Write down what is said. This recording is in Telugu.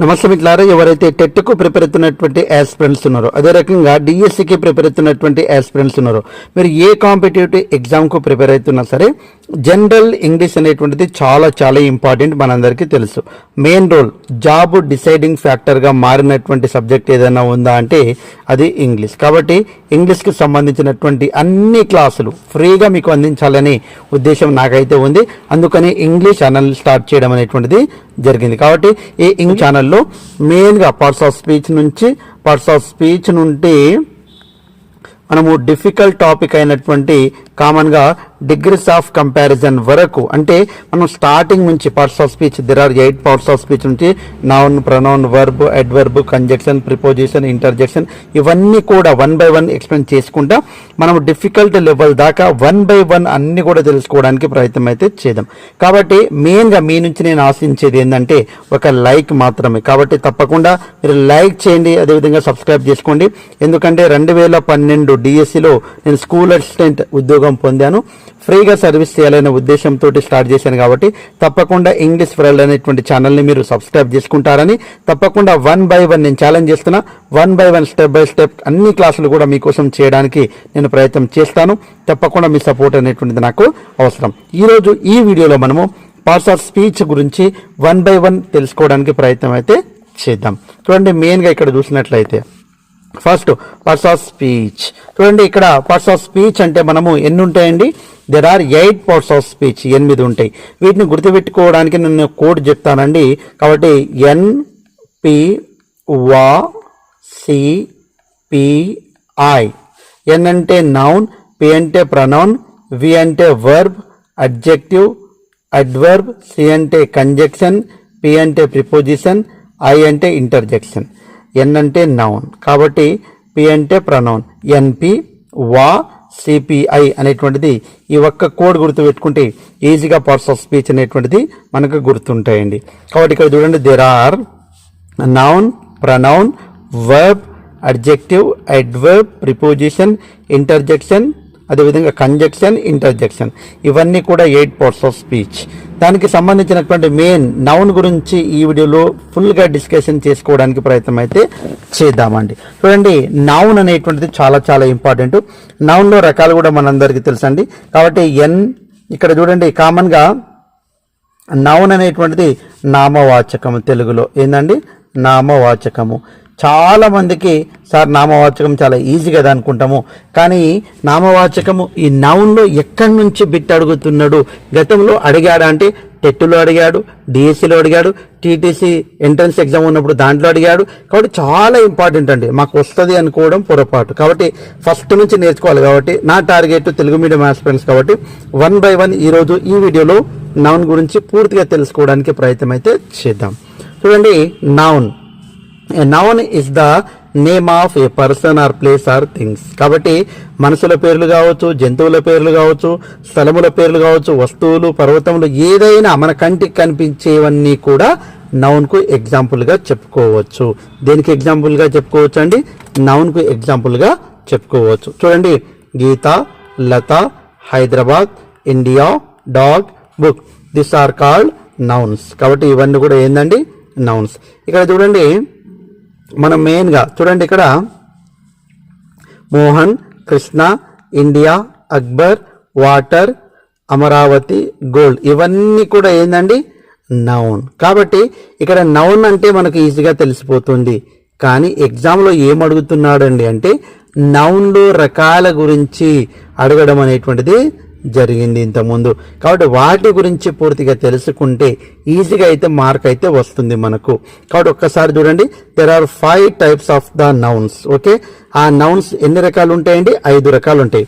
నమస్తే మిట్లారా ఎవరైతే టెట్కు ప్రిపేర్ అవుతున్నటువంటి యాస్పిరెంట్స్ ఉన్నారో అదే రకంగా డిఎస్సికి ప్రిపేర్ అవుతున్నటువంటి యాస్పిరెంట్స్ ఉన్నారో మీరు ఏ కాంపిటేటివ్ ఎగ్జామ్కు ప్రిపేర్ అవుతున్నా సరే జనరల్ ఇంగ్లీష్ అనేటువంటిది చాలా చాలా ఇంపార్టెంట్ మనందరికీ తెలుసు. మెయిన్ రోల్ జాబ్ డిసైడింగ్ ఫ్యాక్టర్గా మారినటువంటి సబ్జెక్ట్ ఏదైనా ఉందా అంటే అది ఇంగ్లీష్. కాబట్టి ఇంగ్లీష్కి సంబంధించినటువంటి అన్ని క్లాసులు ఫ్రీగా మీకు అందించాలనే ఉద్దేశం నాకైతే ఉంది. అందుకని ఇంగ్లీష్ ఛానల్ స్టార్ట్ చేయడం అనేటువంటిది జరిగింది. కాబట్టి ఈ ఇంగ్లీష్ ఛానల్లో మెయిన్గా పార్ట్స్ ఆఫ్ స్పీచ్ నుంచి పార్ట్స్ ఆఫ్ స్పీచ్ నుండి మనము డిఫికల్ట్ టాపిక్ అయినటువంటి కామన్గా డిగ్రీస్ ఆఫ్ కంపారిజన్ వరకు అంటే మనం స్టార్టింగ్ నుంచి parts of speech there are eight parts of speech నుంచి noun pronoun verb adverb conjunction preposition interjection ఇవన్నీ కూడా వన్ బై వన్ ఎక్స్ప్లెయిన్ చేసుకుంటా. మనం డిఫికల్ట్ లెవెల్ దాకా వన్ బై వన్ అన్ని కూడా తెలుసుకోవడానికి ప్రయత్నం అయితే చేద్దాం. కాబట్టి మెయిన్గా మీ నుంచి నేను ఆశించేది ఏంటంటే ఒక లైక్ మాత్రమే. కాబట్టి తప్పకుండా మీరు లైక్ చేయండి అదేవిధంగా సబ్స్క్రైబ్ చేసుకోండి. ఎందుకంటే రెండు వేల పన్నెండు డిఎస్సిలో నేను స్కూల్ అసిస్టెంట్ ఉద్యోగం పొందాను. ఫ్రీగా సర్వీస్ చేయాలనే ఉద్దేశంతో స్టార్ట్ చేశాను కాబట్టి తప్పకుండా ఇంగ్లీష్ వరల్డ్ అనేటువంటి ఛానల్ని మీరు సబ్స్క్రైబ్ చేసుకుంటారని తప్పకుండా వన్ బై వన్ నేను ఛాలెంజ్ చేస్తున్నా. One by one step by step అన్ని క్లాసులు కూడా మీకోసం చేయడానికి నేను ప్రయత్నం చేస్తాను. తప్పకుండా మీ సపోర్ట్ అనేటువంటిది నాకు అవసరం. ఈరోజు ఈ వీడియోలో మనము పార్ట్స్ ఆఫ్ స్పీచ్ గురించి వన్ బై వన్ తెలుసుకోవడానికి ప్రయత్నం అయితే చేద్దాం. చూడండి మెయిన్గా ఇక్కడ చూసినట్లయితే ఫస్ట్ పార్ట్స్ ఆఫ్ స్పీచ్ చూడండి ఇక్కడ పార్ట్స్ ఆఫ్ స్పీచ్ అంటే మనము ఎన్ని ఉంటాయండి? There are eight parts of speech ఎనిమిది ఉంటాయి. వీటిని గుర్తుపెట్టుకోవడానికి నేను కోడ్ చెప్తానండి. కాబట్టి N P V A C P I N అంటే నౌన్ పి అంటే ప్రనౌన్ వి అంటే వర్బ్ అడ్జెక్టివ్ అడ్వర్బ్ సి అంటే కంజెక్షన్ పి అంటే ప్రిపోజిషన్ ఐ అంటే ఇంటర్జెక్షన్ ఎన్ అంటే నౌన్ కాబట్టి పి అంటే ప్రనౌన్ ఎన్పి వా సిపిఐ అనేటువంటిది ఈ ఒక్క కోడ్ గుర్తు పెట్టుకుంటే ఈజీగా పార్ట్స్ ఆఫ్ స్పీచ్ అనేటువంటిది మనకు గుర్తుంటాయండి. కాబట్టి ఇక్కడ చూడండి there are noun pronoun verb adjective adverb preposition interjection అదేవిధంగా కంజెక్షన్ ఇంటర్జెక్షన్ ఇవన్నీ కూడా ఎయిట్ పార్ట్స్ ఆఫ్ స్పీచ్ దానికి సంబంధించినటువంటి మెయిన్ నౌన్ గురించి ఈ వీడియోలో ఫుల్గా డిస్కషన్ చేసుకోవడానికి ప్రయత్నం అయితే చేద్దామండి. చూడండి నౌన్ అనేటువంటిది చాలా చాలా ఇంపార్టెంట్ నౌన్లో రకాలు కూడా మనందరికీ తెలుసండి. కాబట్టి ఎన్ ఇక్కడ చూడండి కామన్గా నౌన్ అనేటువంటిది నామవాచకము తెలుగులో. ఏందండి? నామవాచకము. చాలా మందికి సార్ నామవాచకం చాలా ఈజీ కదా అనుకుంటాము. కానీ నామవాచకము ఈ నౌన్లో ఎక్కడి నుంచి బిట్ అడుగుతున్నాడు? గతంలో అడిగాడా అంటే టెట్టులో అడిగాడు డిఎస్సిలో అడిగాడు టీటీసీ ఎంట్రన్స్ ఎగ్జామ్ ఉన్నప్పుడు దాంట్లో అడిగాడు. కాబట్టి చాలా ఇంపార్టెంట్ అండి. మాకు వస్తుంది అనుకోవడం పొరపాటు. కాబట్టి ఫస్ట్ నుంచి నేర్చుకోవాలి కాబట్టి నా టార్గెట్ తెలుగు మీడియం ఆస్పిరెంట్స్ కాబట్టి వన్ బై వన్ ఈరోజు ఈ వీడియోలో నౌన్ గురించి పూర్తిగా తెలుసుకోవడానికి ప్రయత్నం అయితే చేద్దాం. చూడండి noun. A noun is the name of a person or place or things కాబట్టి మనుషుల పేర్లు కావచ్చు జంతువుల పేర్లు కావచ్చు స్థలముల పేర్లు కావచ్చు వస్తువులు పర్వతములు ఏదైనా మన కంటికి కనిపించేవన్నీ కూడా నౌన్కు ఎగ్జాంపుల్గా చెప్పుకోవచ్చు. దేనికి ఎగ్జాంపుల్గా చెప్పుకోవచ్చు అండి నౌన్కు ఎగ్జాంపుల్గా చెప్పుకోవచ్చు. చూడండి Geetha Latha Hyderabad India dog book. This are called nouns కాబట్టి ఇవన్నీ కూడా ఏందండి? నౌన్స్ ఇక్కడ చూడండి మనం మెయిన్గా చూడండి ఇక్కడ. Mohan Krishna India Akbar water Amaravati gold. ఇవన్నీ కూడా ఏందండి? నౌన్. కాబట్టి ఇక్కడ నౌన్ అంటే మనకు ఈజీగా తెలిసిపోతుంది. కానీ ఎగ్జామ్లో ఏం అడుగుతున్నాడండి అంటే నౌన్లు రకాల గురించి అడగడం అనేటువంటిది జరిగింది ఇంతకుముందు. కాబట్టి వాటి గురించి పూర్తిగా తెలుసుకుంటే ఈజీగా అయితే మార్క్ అయితే వస్తుంది మనకు. కాబట్టి ఒక్కసారి చూడండి. There are five types of the nouns okay ఆ నౌన్స్ ఎన్ని రకాలు ఉంటాయండి ఐదు రకాలు ఉంటాయి